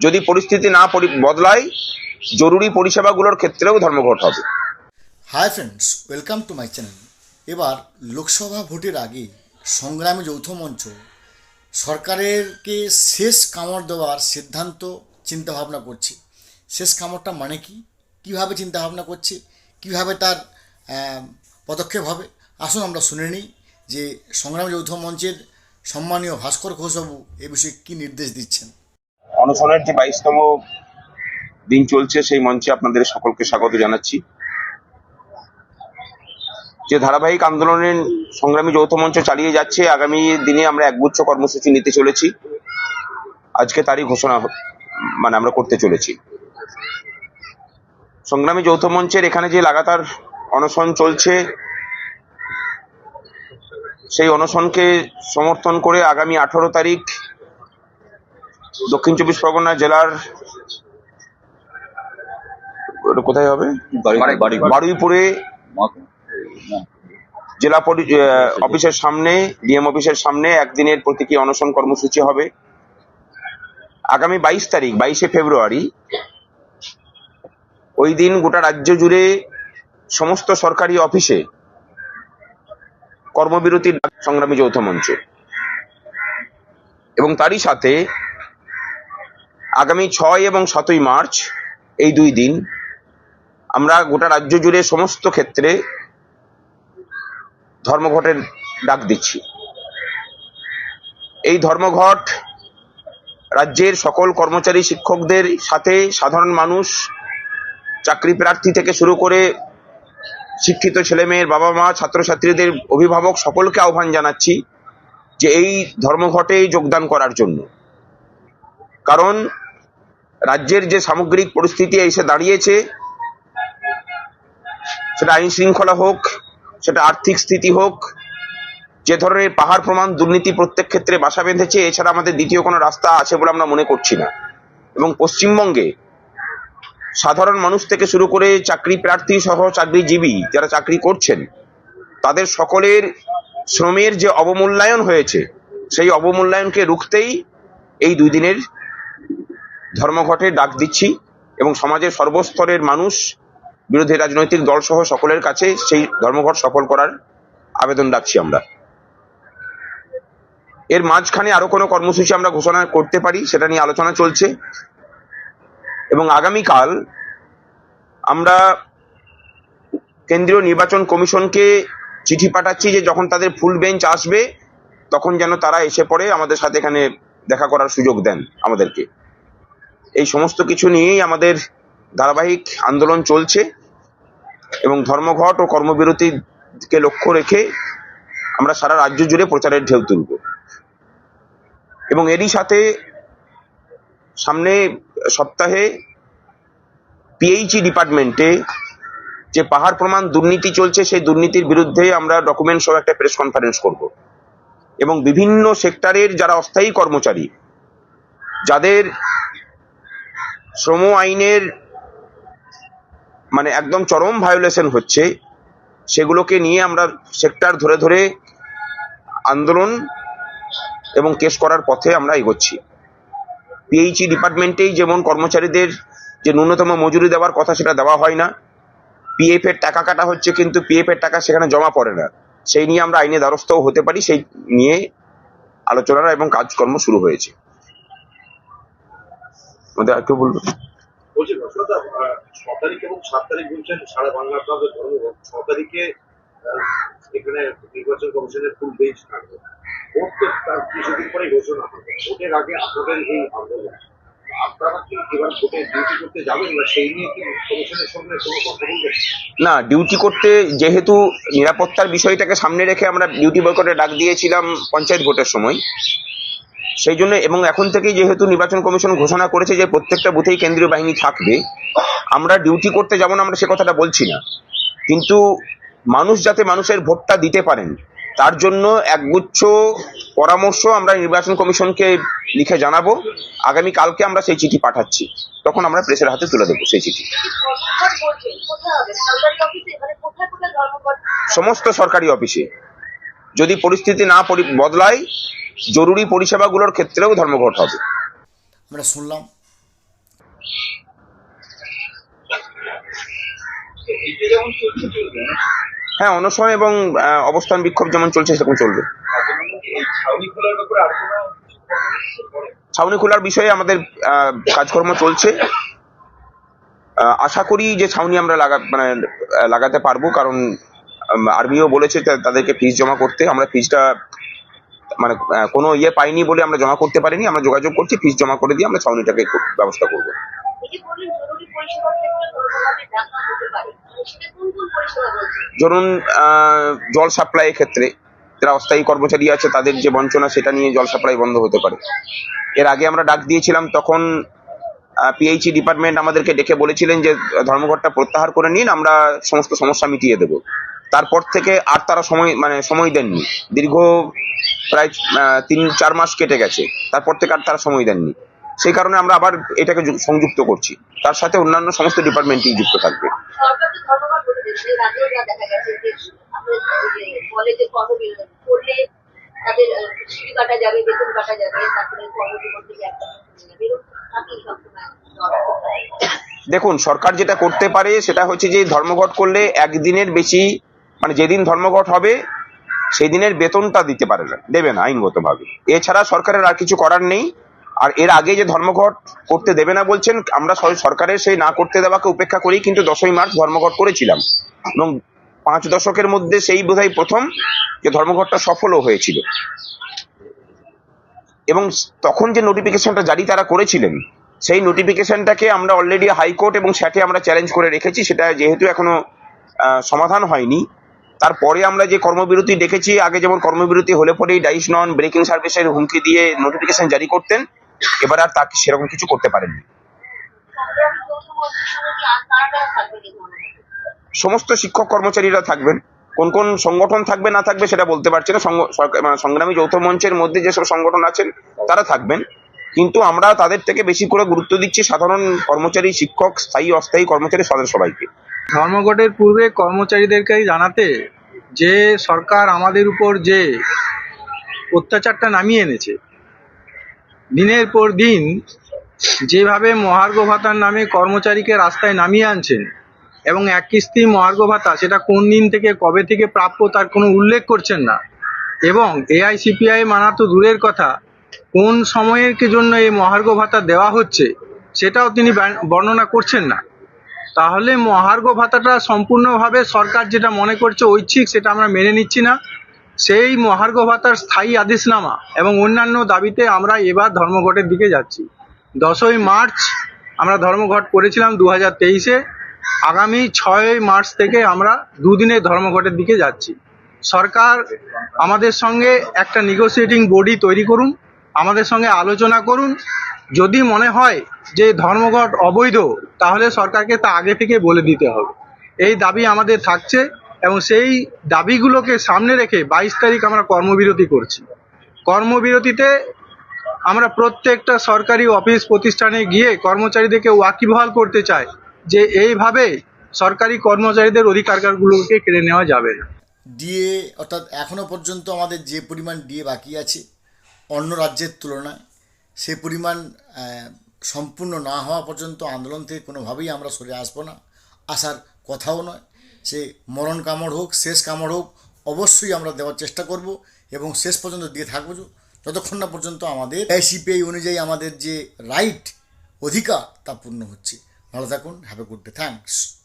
যদি পরিস্থিতি না বদলায়, জরুরি পরিষেবাগুলোর ক্ষেত্রেও ধর্মঘট হবে। Hi friends welcome to my channel এবার লোকসভা ভোটের আগে সংগ্রামী যৌথ মঞ্চ সরকারেরকে শেষ কামড় দেওয়ার সিদ্ধান্ত চিন্তাভাবনা করছে। শেষ কামড়টা মানে কি? কীভাবে চিন্তাভাবনা করছে? কীভাবে তার পদক্ষেপ হবে? আসুন আমরা শুনে নিই যে সংগ্রামী যৌথ মঞ্চের সম্মানীয় ভাস্কর ঘোষবাবু এ বিষয়ে কী নির্দেশ দিচ্ছেন। অনশনের যে বাইশতম দিন চলছে, সেই মঞ্চে আপনাদের সকলকে স্বাগত জানাচ্ছি। যে ধারাবাহিক আন্দোলনের সংগ্রামী যৌথ মঞ্চ চালিয়ে যাচ্ছে, আগামী দিনে আমরা একগুচ্ছ কর্মসূচি নিতে চলেছি। আজকে তারই ঘোষণা মানে আমরা করতে চলেছি। সংগ্রামী যৌথ মঞ্চের এখানে যে লাগাতার অনশন চলছে, সেই অনশনকে সমর্থন করে আগামী আঠারো তারিখ দক্ষিণ চব্বিশ পরগনা জেলার কোথায় হবে? বারুইপুরে জেলা অফিসের সামনে ডিএম অফিসের সামনে একদিনের প্রতীকী অনশন কর্মসূচি হবে। আগামী বাইশ তারিখ বাইশে ফেব্রুয়ারি ওই দিন গোটা রাজ্য জুড়ে সমস্ত সরকারি অফিসে কর্মবিরতির সংগ্রামী যৌথ মঞ্চ। এবং তারই সাথে আগামী ছয় এবং সাতই মার্চ, এই দুই দিন, আমরা গোটা রাজ্য জুড়ে সমস্ত ক্ষেত্রে ধর্মঘটের ডাক দিচ্ছি। এই ধর্মঘট রাজ্যের সকল কর্মচারী শিক্ষকদের সাথে সাধারণ মানুষ, চাকরি প্রার্থী থেকে শুরু করে শিক্ষিত ছেলেমেয়ের বাবা মা ছাত্রছাত্রীদের অভিভাবক সকলকে আহ্বান জানাচ্ছি যে এই ধর্মঘটে যোগদান করার জন্য। কারণ রাজ্যের যে সামগ্রিক পরিস্থিতি এসে দাঁড়িয়েছে, সেটা আইন শৃঙ্খলা হোক, সেটা আর্থিক স্থিতি হোক, যে ধরনের পাহাড় প্রমাণ দুর্নীতি প্রত্যেক ক্ষেত্রে বাসা বেঁধেছে, এছাড়া আমাদের দ্বিতীয় কোনো রাস্তা আছে বলে আমরা মনে করছি না। এবং পশ্চিমবঙ্গে সাধারণ মানুষ থেকে শুরু করে চাকরি প্রার্থী সহ চাকরিজীবী যারা চাকরি করছেন, তাদের সকলের শ্রমের যে অবমূল্যায়ন হয়েছে, সেই অবমূল্যায়নকে রুখতেই এই দুই দিনের ধর্মঘটে ডাক দিচ্ছি এবং সমাজের সর্বস্তরের মানুষ, বিরোধী রাজনৈতিক দল সহ সকলের কাছে সেই ধর্মঘট সফল করার আবেদন রাখছি আমরা। এর মাঝখানে আরও কোনো কর্মসূচি আমরা ঘোষণা করতে পারি সেটা নিয়ে আলোচনা চলছে। এবং আগামীকাল আমরা কেন্দ্রীয় নির্বাচন কমিশনকে চিঠি পাঠাচ্ছি যে যখন তাদের ফুল বেঞ্চ আসবে, তখন যেন তারা এসে পড়ে আমাদের সাথে এখানে দেখা করার সুযোগ দেন আমাদেরকে। এই সমস্ত কিছু নিয়েই আমাদের ধারাবাহিক আন্দোলন চলছে এবং ধর্মঘট ও কর্মবিরতিকে লক্ষ্য রেখে আমরা সারা রাজ্য জুড়ে প্রচারের ঢেউ তুলব। এবং এরই সাথে সামনে সপ্তাহে পিএইচই ডিপার্টমেন্টে যে পাহাড় প্রমাণ দুর্নীতি চলছে, সেই দুর্নীতির বিরুদ্ধে আমরা ডকুমেন্ট সহ একটা প্রেস কনফারেন্স করব। এবং বিভিন্ন সেক্টরের যারা অস্থায়ী কর্মচারী, যাদের শ্রম আইনের মানে একদম চরম ভায়োলেশন হচ্ছে। সেগুলোকে নিয়ে আমরা সেক্টর ধরে ধরে আন্দোলন এবং কেস করার পথে আমরা এগোচ্ছি। পিএইচই ডিপার্টমেন্টেই যেমন কর্মচারীদের যে ন্যূনতম মজুরি দেওয়ার কথা সেটা দেওয়া হয় না পিএফ এর টাকা কাটা হচ্ছে কিন্তু পিএফ এর টাকা সেখানে জমা পড়ে না। সেই নিয়ে আমরা আইনে দ্বারস্থও হতে পারি, সেই নিয়ে আলোচনা এবং কাজকর্ম শুরু হয়েছে। আমাদের আর কেউ বলব বলছি ঘটনাটা ছ তারিখ এবং সাত তারিখ বলছেন সারা বাংলার প্রান্তে ধর্মঘট ছ তারিখে এখানে নির্বাচন কমিশনের ফুল বেঞ্চ থাকবে। ভোট তার কিছুদিন পরেই ঘোষণা হবে। ভোটের আগে আপনাদের এই আন্দোলন। আপনারা কি এবার ডিউটি করতে যাবেন না সেই নিয়ে কি কমিশনের সঙ্গে কোনো কথা বলবেন? না ডিউটি করতে যেহেতু নিরাপত্তার বিষয়টাকে সামনে রেখে আমরা ডিউটি বয়কটে ডাক দিয়েছিলাম পঞ্চায়েত ভোটের সময় সেই জন্য এবং এখন থেকেই যেহেতু নির্বাচন কমিশন ঘোষণা করেছে যে প্রত্যেকটা বুথেই কেন্দ্রীয় বাহিনী থাকবে, আমরা ডিউটি করতে যাব না, আমরা সে কথাটা বলছি না। কিন্তু মানুষ যাতে মানুষের ভোটটা দিতে পারেন, তার জন্য একগুচ্ছ পরামর্শ আমরা নির্বাচন কমিশনকে লিখে জানাব। আগামী কালকে আমরা সেই চিঠি পাঠাচ্ছি। তখন আমরা প্রেসের হাতে তুলে দেবো সেই চিঠি। সমস্ত সরকারি অফিসে যদি পরিস্থিতি না বদলায় জরুরি পরিষেবাগুলোর ক্ষেত্রেও ধর্মঘট হবে। আমরা শুনলাম। হ্যাঁ অনশন এবং অবস্থান বিক্ষোভ যেমন চলছে সেরকম চলবে। ছাউনি খোলার বিষয়ে আমাদের কাজকর্ম চলছে। আশা করি যে ছাউনি আমরা লাগা মানে লাগাতে পারব কারণ আর্মিও বলেছে তাদেরকে ফিজ জমা করতে। আমরা ফিজটা মানে কোনো ইয়ে পাইনি বলে আমরা জমা করতে পারিনি আমরা যোগাযোগ করছি ফিস জমা করে দিয়ে আমরা ছাউনিটাকে ব্যবস্থা করব। ধরুন জল সাপ্লাইয়ের ক্ষেত্রে যারা অস্থায়ী কর্মচারী আছে তাদের যে বঞ্চনা সেটা নিয়ে জল সাপ্লাই বন্ধ হতে পারে। এর আগে আমরা ডাক দিয়েছিলাম তখন পিএইচই ডিপার্টমেন্ট আমাদেরকে ডেকে বলেছিলেন যে ধর্মঘটটা প্রত্যাহার করে নিন আমরা সমস্ত সমস্যা মিটিয়ে দেব। তারপর থেকে আর তারা সময় মানে সময় দেননি। দীর্ঘ প্রায় তিন চার মাস কেটে গেছে। তারপর থেকে আর তারা সময় দেননি। সেই কারণে আমরা আবার এটাকে সংযুক্ত করছি। তার সাথে অন্যান্য সমস্ত ডিপার্টমেন্টই যুক্ত থাকবে। দেখুন সরকার যেটা করতে পারে সেটা হচ্ছে যে ধর্মঘট করলে একদিনের বেশি মানে যেদিন ধর্মঘট হবে সেই দিনের বেতনটা দিতে পারে না দেবে না আইনগতভাবে। এছাড়া সরকারের আর কিছু করার নেই। আর এর আগে যে ধর্মঘট করতে দেবে না বলছেন, আমরা সরকারের সেই না করতে দেওয়াকে উপেক্ষা করেই কিন্তু দশই মার্চ ধর্মঘট করেছিলাম। এবং পাঁচ দশকের মধ্যে সেই বোধহয় প্রথম যে ধর্মঘটটা সফলও হয়েছিল। এবং তখন যে নোটিফিকেশনটা জারি তারা করেছিলেন, সেই নোটিফিকেশনটাকে আমরা অলরেডি হাইকোর্ট এবং স্যাটে আমরা চ্যালেঞ্জ করে রেখেছি, সেটা যেহেতু এখনও সমাধান হয়নি। তারপরে আমরা যে কর্মবিরতি দেখেছি, আগে যেমন কর্মবিরতি হলে পরেই ডাইস নন ব্রেকিং সার্ভিসের হুমকি দিয়ে নোটিফিকেশন জারি করতেন, এবার আর তাকে সেরকম কিছু করতে পারেননি? সমস্ত শিক্ষক কর্মচারীরা থাকবেন। কোন কোন সংগঠন থাকবে, না থাকবে সেটা বলতে পারছি না। মানে সংগ্রামী যৌথ মঞ্চের মধ্যে যেসব সংগঠন আছেন, তারা থাকবেন। কিন্তু আমরা তাদের থেকে বেশি করে গুরুত্ব দিচ্ছি সাধারণ কর্মচারী, শিক্ষক, স্থায়ী, অস্থায়ী কর্মচারী তাদের সবাইকে। ধর্মঘটের পূর্বে কর্মচারীদেরকে জানাতে যে সরকার আমাদের উপর যে অত্যাচারটা নামিয়ে এনেছে, দিনের পর দিন যেভাবে মহার্ঘ ভাতার নামে কর্মচারীকে রাস্তায় নামিয়ে আনছেন এবং এক কিস্তি মহার্ঘ ভাতা সেটা কোন দিন থেকে, কবে থেকে প্রাপ্য তার কোনো উল্লেখ করছেন না এবং এআইসিপিআই মানা তো দূরের কথা, কোন সময়ের জন্য এই মহার্ঘ ভাতা দেওয়া হচ্ছে সেটাও তিনি বর্ণনা করছেন না। তাহলে মহার্ঘ ভাতাটা সম্পূর্ণভাবে সরকার যেটা মনে করছে ঐচ্ছিক, সেটা আমরা মেনে নিচ্ছি না। সেই মহার্ঘ ভাতার স্থায়ী আদেশনামা এবং অন্যান্য দাবিতে আমরা এবার ধর্মঘটের দিকে যাচ্ছি। দশই মার্চ আমরা ধর্মঘট করেছিলাম দু হাজার তেইশে। আগামী ছয় মার্চ থেকে আমরা দুদিনের ধর্মঘটের দিকে যাচ্ছি। সরকার আমাদের সঙ্গে একটা নেগোসিয়েটিং বডি তৈরি করুন, আমাদের সঙ্গে আলোচনা করুন যদি মনে হয় যে ধর্মঘট অবৈধ, তাহলে সরকারকে তা আগে থেকে বলে দিতে হবে। এই দাবি আমাদের থাকছে এবং সেই দাবিগুলোকে সামনে রেখে বাইশ তারিখ আমরা কর্মবিরতি করছি। কর্মবিরতিতে আমরা প্রত্যেকটা সরকারি অফিস প্রতিষ্ঠানে গিয়ে কর্মচারীদেরকে ওয়াকিবহাল করতে চাই যে এইভাবে সরকারি কর্মচারীদের অধিকারগুলোকে কেড়ে নেওয়া যাবে না। ডিএ অর্থাৎ এখনও পর্যন্ত আমাদের যে পরিমাণ ডিএ বাকি আছে অন্য রাজ্যের তুলনায় সে পরিমাণ সম্পূর্ণ না হওয়া পর্যন্ত আন্দোলন থেকে কোনোভাবেই আমরা সরে আসব না। আসার কথাও নয়। সে মরণ কামড় হোক, শেষ কামড় হোক, অবশ্যই আমরা দেওয়ার চেষ্টা করব এবং শেষ পর্যন্ত দিয়ে থাকব। যতক্ষণ না পর্যন্ত আমাদের আইসিপিআই অনুযায়ী আমাদের যে রাইট, অধিকার তা পূর্ণ হচ্ছে। ভালো থাকুন have a good day thanks